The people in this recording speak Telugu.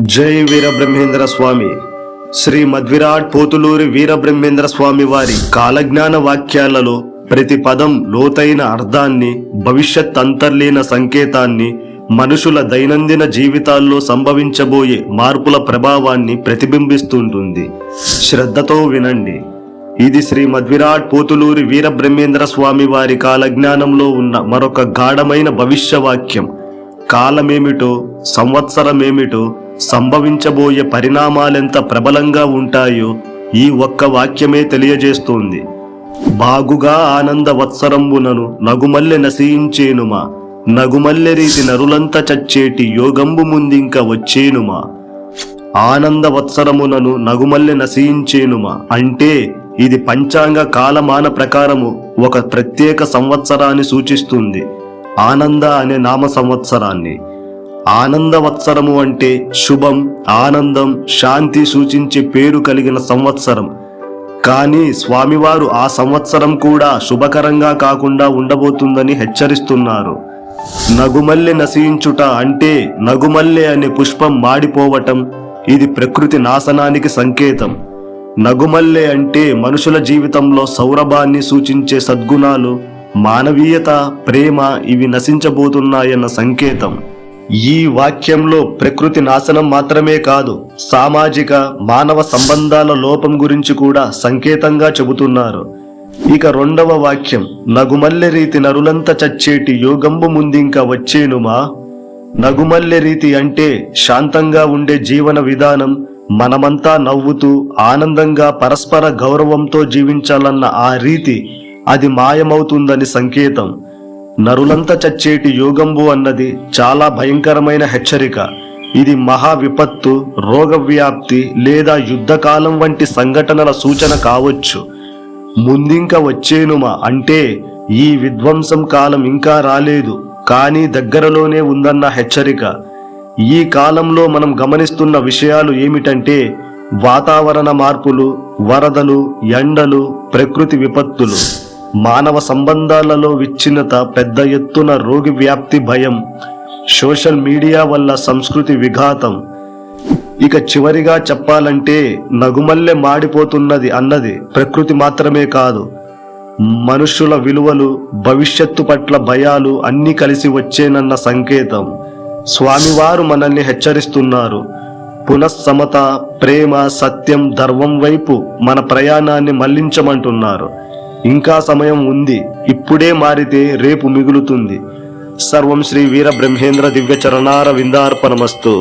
జై వీరబ్రహ్మేంద్ర స్వామి. శ్రీ మధ్విరాట్ పోతులూరి వీరబ్రహ్మేంద్ర స్వామి వారి కాలజ్ఞాన వాక్యాలలో ప్రతి పదం లోతైన అర్థాన్ని భవిష్యత్ అంతర్లీన సంకేతాన్ని మనుషుల దైనందిన జీవితాల్లో సంభవించబోయే మార్పుల ప్రభావాన్ని ప్రతిబింబిస్తుంటుంది. శ్రద్ధతో వినండి. ఇది శ్రీ మధ్విరాట్ పోతులూరి వీరబ్రహ్మేంద్ర స్వామి వారి కాలజ్ఞానంలో ఉన్న మరొక గాఢమైన భవిష్యవాక్యం. కాలమేమిటో సంవత్సరమేమిటో సంభవించబోయే పరిణామాలెంత ప్రబలంగా ఉంటాయో ఈ ఒక్క వాక్యమే తెలియజేస్తోంది. బాగుగా ఆనంద వత్సరంబునను నగుమల్లె నశయించేనుమా నగుమల్లె రీతి నరులంత చచ్చేటి యోగంబు ముందింక వచ్చేనుమా. ఆనంద వత్సరమునను నగుమల్లె నశయించేనుమా అంటే ఇది పంచాంగ కాలమాన ప్రకారము ఒక ప్రత్యేక సంవత్సరాన్ని సూచిస్తుంది. ఆనంద అనే నామ సంవత్సరాన్ని. ఆనందవత్సరము అంటే శుభం ఆనందం శాంతి సూచించే పేరు కలిగిన సంవత్సరం. కానీ స్వామివారు ఆ సంవత్సరం కూడా శుభకరంగా కాకుండా ఉండబోతుందని హెచ్చరిస్తున్నారు. నగుమల్లె నశించుట అంటే నగుమల్లె అనే పుష్పం మాడిపోవటం ఇది ప్రకృతి నాశనానికి సంకేతం. నగుమల్లె అంటే మనుషుల జీవితంలో సౌరభాన్ని సూచించే సద్గుణాలు మానవీయత ప్రేమ ఇవి నశించబోతున్నాయన్న సంకేతం. ఈ వాక్యంలో ప్రకృతి నాశనం మాత్రమే కాదు సామాజిక మానవ సంబంధాల లోపం గురించి కూడా సంకేతంగా చెబుతున్నారు. ఇక రెండవ వాక్యం నగుమల్లె రీతి నరులంత చచ్చేటి యోగంబు ముందింక వచ్చేనుమా? నగుమల్లె రీతి అంటే శాంతంగా ఉండే జీవన విధానం మనమంతా నవ్వుతూ ఆనందంగా పరస్పర గౌరవంతో జీవించాలన్న ఆ రీతి అది మాయమవుతుందని సంకేతం. నరులంత చచ్చేటి యోగంబు అన్నది చాలా భయంకరమైన హెచ్చరిక. ఇది మహా విపత్తు రోగవ్యాప్తి లేదా యుద్ధకాలం వంటి సంఘటనల సూచన కావచ్చు. ముందింక వచ్చేనుమా అంటే ఈ విధ్వంసం కాలం ఇంకా రాలేదు కానీ దగ్గరలోనే ఉందన్న హెచ్చరిక. ఈ కాలంలో మనం గమనిస్తున్న విషయాలు ఏమిటంటే వాతావరణ మార్పులు వరదలు ఎండలు ప్రకృతి విపత్తులు. మానవ సంబంధాలలో విచ్ఛిన్నత పెద్ద ఎత్తున రోగి వ్యాప్తి భయం సోషల్ మీడియా వల్ల సంస్కృతి విఘాతం. ఇక చివరిగా చెప్పాలంటే నగుమల్లె మాడిపోతున్నది అన్నది ప్రకృతి మాత్రమే కాదు. మనుషుల విలువలు భవిష్యత్తు పట్ల భయాలు అన్నీ కలిసి వచ్చేనన్న సంకేతం. స్వామివారు మనల్ని హెచ్చరిస్తున్నారు. పునఃసమత ప్రేమ సత్యం ధర్మం వైపు మన ప్రయాణాన్ని మళ్ళించమంటున్నారు. ఇంకా సమయం ఉంది ఇప్పుడే మారితే రేపు మిగులుతుంది. సర్వం శ్రీ వీర బ్రహ్మేంద్ర దివ్య చరణార విందార్పణమస్తు.